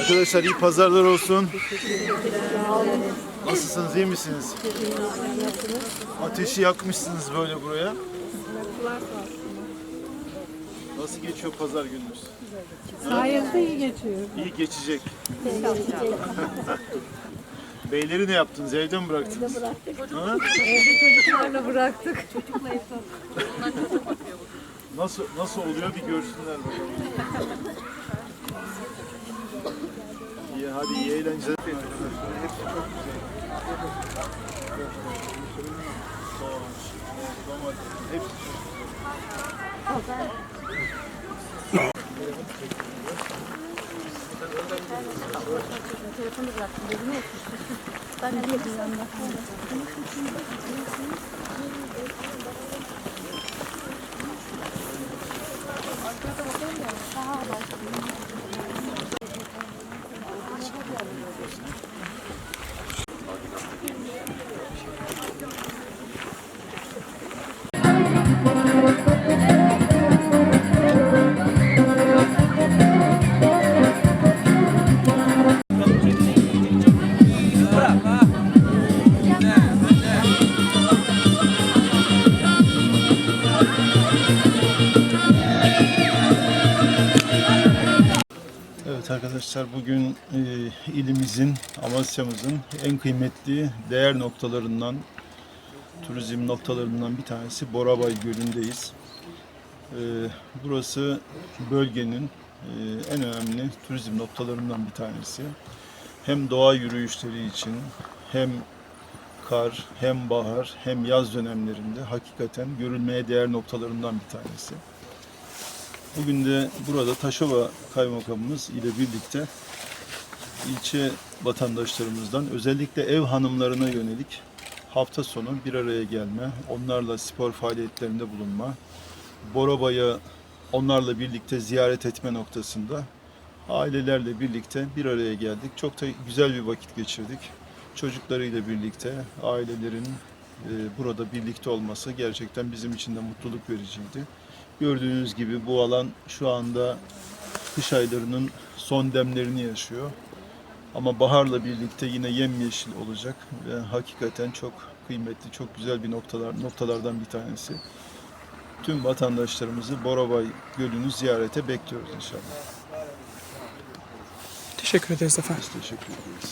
Arkadaşlar iyi pazarlar olsun. Nasılsınız? iyi misiniz? Ateşi yakmışsınız böyle buraya. Nasıl geçiyor pazar gününüz? Sayenizde iyi geçiyor. İyi geçecek. Beyleri ne yaptınız? Evde mi bıraktınız? Ha? Evde çocuklarla bıraktık. Nasıl nasıl oluyor bir görsünler bakalım. İyi hadi iyi eğlenceler. Hepsi çok güzel. Soğan, domates, hepsi çok güzel. Arkadaşlar bugün e, ilimizin, Amasya'mızın en kıymetli değer noktalarından, turizm noktalarından bir tanesi Borabay Gölü'ndeyiz. E, burası bölgenin e, en önemli turizm noktalarından bir tanesi. Hem doğa yürüyüşleri için hem kar, hem bahar, hem yaz dönemlerinde hakikaten görülmeye değer noktalarından bir tanesi. Bugün de burada Taşova Kaymakamımız ile birlikte ilçe vatandaşlarımızdan özellikle ev hanımlarına yönelik hafta sonu bir araya gelme, onlarla spor faaliyetlerinde bulunma, Boroba'yı onlarla birlikte ziyaret etme noktasında ailelerle birlikte bir araya geldik. Çok da güzel bir vakit geçirdik. Çocuklarıyla birlikte ailelerin burada birlikte olması gerçekten bizim için de mutluluk vericiydi. Gördüğünüz gibi bu alan şu anda kış aylarının son demlerini yaşıyor. Ama baharla birlikte yine yemyeşil olacak ve hakikaten çok kıymetli, çok güzel bir noktalar noktalardan bir tanesi. Tüm vatandaşlarımızı Borabay Gölü'nü ziyarete bekliyoruz inşallah. Teşekkür ederiz efendim. Biz teşekkür ederiz.